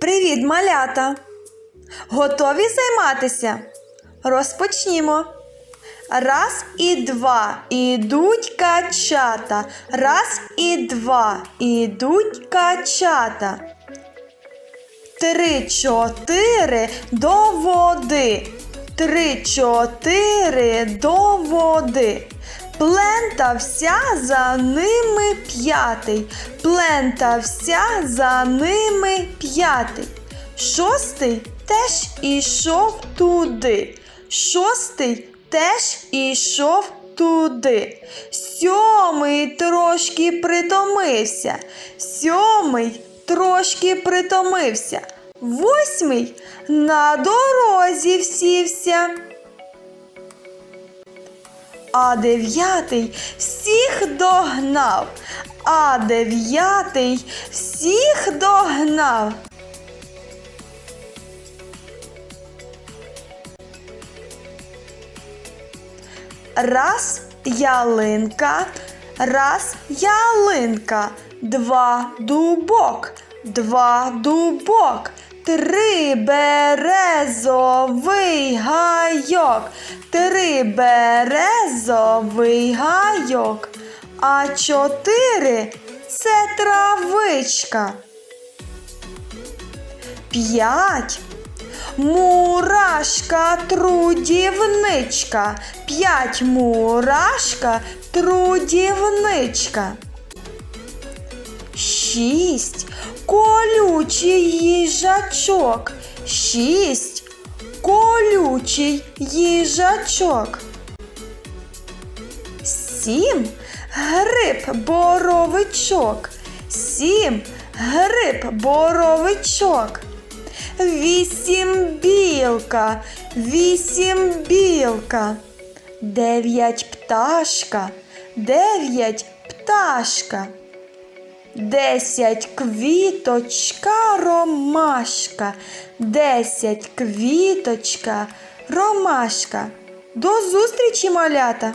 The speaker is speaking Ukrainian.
Привіт, малята! Готові займатися? Розпочнімо. Раз і два ідуть качата. Раз і два ідуть качата. Три, чотири до води. Три, чотири до води. Плентався за ними п'ятий. Плентався за ними п'ятий. Шостий теж ішов туди. Шостий теж ішов туди. Сьомий трошки притомився. Сьомий трошки притомився. Восьмий на дорозі всівся. А дев'ятий всіх догнав. А дев'ятий всіх догнав. Раз ялинка, раз ялинка, два дубок, два дубок, три березовий гайок, три березовий гайок, а чотири це травичка. П'ять Мурашка трудівничка, п'ять мурашка трудівничка. Шість колючий їжачок, шість колючий їжачок. Сім гриб боровичок, сім гриб боровичок. Вісім білка, вісім білка, дев'ять пташка, дев'ять пташка, десять квіточка ромашка, десять квіточка ромашка. До зустрічі, малята!